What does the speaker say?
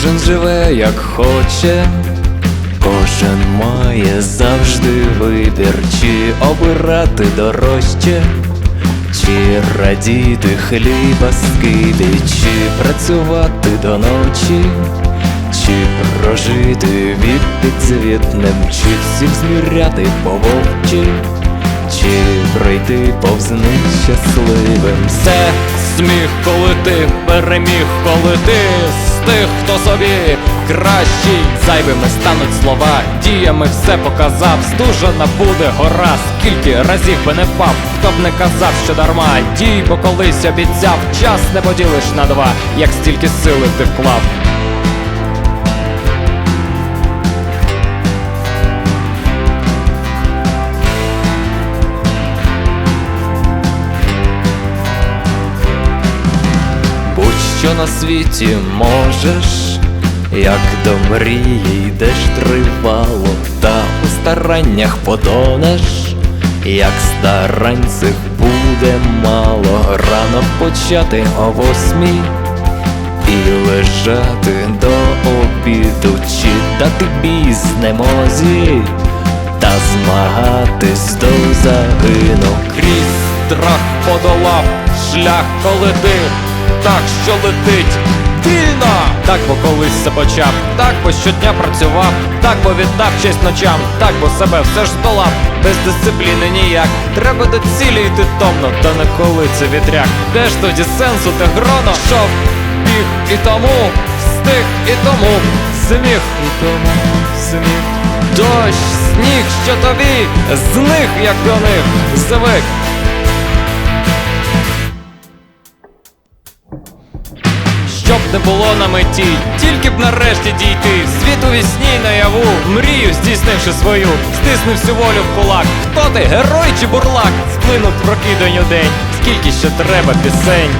живе як хоче, кожен має завжди вибір, чи обирати дорожче, чи радіти хліба скиди, чи працювати до ночі, чи прожити від підзвітним, чи всіх зміряти по вовчі. Чи пройти повз них щасливим Це сміх, коли ти переміг, коли ти тих, хто собі кращий. Зайвими стануть слова, діями все показав. Стужена буде гора, скільки разів би не впав Хто б не казав, що дарма Дій, бо колись обіцяв, час не поділиш на два, як стільки сили ти вклав на світі можеш, як до мрії йдеш тривало, та у стараннях потонеш, як старань цих буде мало, рано почати о восьмій і лежати до обіду, чи дати бій знемозі, та змагатись до загину крізь страх подолав шлях, коли ти так, що летить вільно Так, бо колись все почав, так, бо щодня працював, так, бо віддав честь ночам, так, бо себе все ж здолав, без дисципліни ніяк. Треба до цілі йти томно, та не коли це вітряк. Де ж тоді сенсу те гроно? Шов, біг і тому, встиг і тому, сміх і тому, сміх. Дощ, сніг, що тобі, з них, як до них, звик. Щоб не було на меті, тільки б нарешті дійти Світ у вісні й наяву, мрію здійснивши свою, стиснув всю волю в кулак. Хто ти, герой чи бурлак? Сплинув прокидоню день, скільки ще треба пісень.